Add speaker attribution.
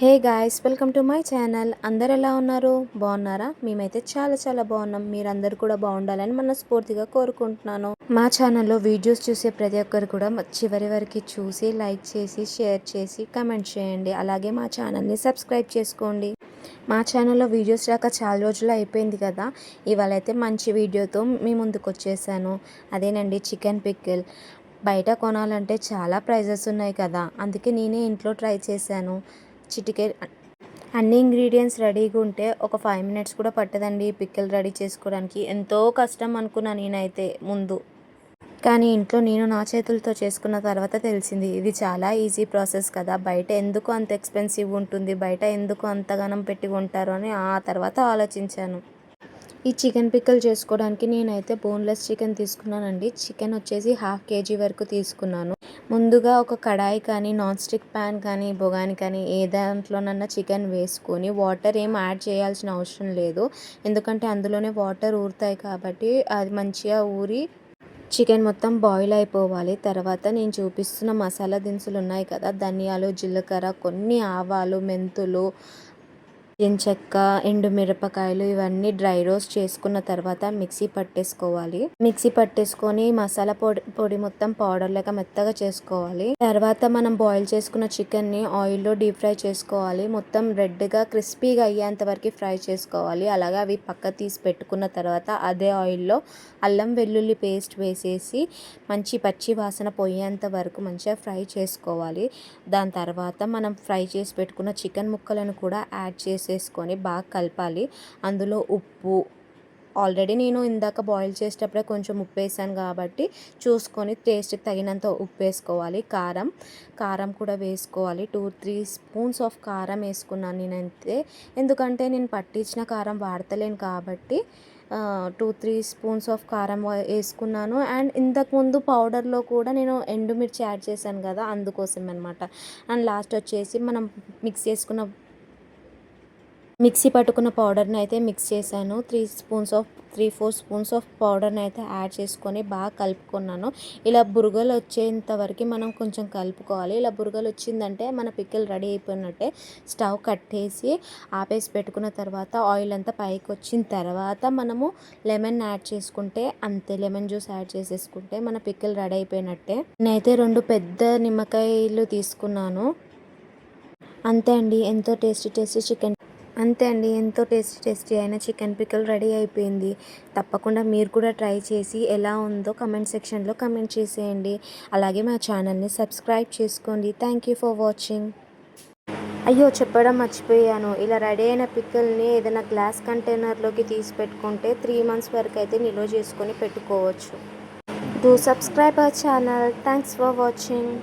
Speaker 1: Hey guys welcome to my channel. అందరు ఎలా ఉన్నారు? బాగున్నారా? మేమైతే చాలా చాలా బాగున్నాం. మీరందరూ కూడా బాగుండాలని మనస్ఫూర్తిగా కోరుకుంటున్నాను. మా ఛానల్లో వీడియోస్ చూసే ప్రతి ఒక్కరు కూడా చివరి వరకు చూసి లైక్ చేసి షేర్ చేసి కమెంట్ చేయండి. అలాగే మా ఛానల్ని సబ్స్క్రైబ్ చేసుకోండి. మా ఛానల్లో వీడియోస్ రాక చాలా రోజులు అయిపోయింది కదా. ఇవాళ అయితే మంచి వీడియోతో మీ ముందుకు వచ్చేసాను. అదేనండి చికెన్ పిక్కిల్. బయట కొనాలంటే చాలా ప్రైజెస్ ఉన్నాయి కదా. అందుకే నేనే ఇంట్లో ట్రై చేశాను. చిటికే అన్ని ఇంగ్రీడియంట్స్ రెడీగా ఉంటే ఒక ఫైవ్ మినిట్స్ కూడా పట్టదండి పిక్కలు రెడీ చేసుకోవడానికి. ఎంతో కష్టం అనుకున్నా నేనైతే ముందు. కానీ ఇంట్లో నేను నా చేతులతో చేసుకున్న తర్వాత తెలిసింది ఇది చాలా ఈజీ ప్రాసెస్ కదా. బయట ఎందుకు అంత ఎక్స్పెన్సివ్ ఉంటుంది? బయట ఎందుకు అంతగానం పెట్టి ఉంటారు అని ఆ తర్వాత ఆలోచించాను. ఈ చికెన్ పిక్కలు చేసుకోవడానికి నేనైతే బోన్లెస్ చికెన్ తీసుకున్నానండి. చికెన్ వచ్చేసి హాఫ్ కేజీ వరకు తీసుకున్నాను. ముందుగా ఒక కడాయి కానీ నాన్ స్టిక్ ప్యాన్ కానీ బొగాని కానీ ఏ దాంట్లోనన్నా చికెన్ వేసుకొని వాటర్ ఏం యాడ్ చేయాల్సిన అవసరం లేదు. ఎందుకంటే అందులోనే వాటర్ ఊరుతాయి కాబట్టి అది మంచిగా ఊరి చికెన్ మొత్తం బాయిల్ అయిపోవాలి. తర్వాత నేను చూపిస్తున్న మసాలా దినుసులు ఉన్నాయి కదా ధనియాలు జీలకర్ర కొన్ని ఆవాలు మెంతులు ఎంచెక్క ఎండు మిరపకాయలు ఇవన్నీ డ్రై రోస్ట్ చేసుకున్న తర్వాత మిక్సీ పట్టేసుకోవాలి. మిక్సీ పట్టేసుకొని మసాలా పొడి పొడి మొత్తం పౌడర్ లేక మెత్తగా చేసుకోవాలి. తర్వాత మనం బాయిల్ చేసుకున్న చికెన్ని ఆయిల్లో డీప్ ఫ్రై చేసుకోవాలి. మొత్తం రెడ్గా క్రిస్పీగా అయ్యేంత వరకు ఫ్రై చేసుకోవాలి. అలాగే అవి పక్క తీసి పెట్టుకున్న తర్వాత అదే ఆయిల్లో అల్లం వెల్లుల్లి పేస్ట్ వేసేసి మంచి పచ్చి వాసన పోయేంత వరకు మంచిగా ఫ్రై చేసుకోవాలి. దాని తర్వాత మనం ఫ్రై చేసి పెట్టుకున్న చికెన్ ముక్కలను కూడా యాడ్ చేసి వేసేసుకొని బాగా కలపాలి. అందులో ఉప్పు ఆల్రెడీ నేను ఇందాక బాయిల్ చేసేటప్పుడే కొంచెం ఉప్పు వేసాను కాబట్టి చూసుకొని టేస్ట్కి తగినంత ఉప్పు వేసుకోవాలి. కారం కారం కూడా వేసుకోవాలి. టూ త్రీ స్పూన్స్ ఆఫ్ కారం వేసుకున్నాను నేనైతే. ఎందుకంటే నేను పట్టించిన కారం వాడతలేను కాబట్టి టూ త్రీ స్పూన్స్ ఆఫ్ కారం వేసుకున్నాను. అండ్ ఇంతకుముందు పౌడర్లో కూడా నేను ఎండుమిర్చి యాడ్ చేశాను కదా అందుకోసం అనమాట అండ్ లాస్ట్ వచ్చేసి మనం మిక్స్ చేసుకున్న మిక్సీ పట్టుకున్న పౌడర్ని అయితే మిక్స్ చేశాను. Three spoons of three four spoons of పౌడర్ని అయితే యాడ్ చేసుకొని బాగా కలుపుకున్నాను. ఇలా బురగలు వచ్చేంత వరకు మనం కొంచెం కలుపుకోవాలి. ఇలా బురగలు వచ్చిందంటే మన పిక్కలు రెడీ అయిపోయినట్టే స్టవ్ కట్టేసి ఆపేసి పెట్టుకున్న తర్వాత ఆయిల్ అంతా పైకి వచ్చిన తర్వాత మనము లెమన్ యాడ్ చేసుకుంటే అంతే లెమన్ జ్యూస్ యాడ్ చేసేసుకుంటే మన పిక్కలు రెడీ అయిపోయినట్టే. నేనైతే రెండు పెద్ద నిమ్మకాయలు తీసుకున్నాను. అంతే అండి. ఎంతో టేస్టీ టేస్టీ చికెన్ అంతే అండి. ఎంతో టేస్టీ టేస్టీ అయిన చికెన్ పికల్ రెడీ అయిపోయింది. తప్పకుండా మీరు కూడా ట్రై చేసి ఎలా ఉందో కమెంట్ సెక్షన్లో కమెంట్ చేసేయండి. అలాగే మా ఛానల్ని సబ్స్క్రైబ్ చేసుకోండి. Thank you for watching. అయ్యో చెప్పడం మర్చిపోయాను. ఇలా రెడీ అయిన పిక్కల్ని ఏదైనా గ్లాస్ కంటైనర్లోకి తీసి పెట్టుకుంటే త్రీ మంత్స్ వరకు అయితే నిల్వ చేసుకొని పెట్టుకోవచ్చు. Do subscribe our channel. Thanks for watching.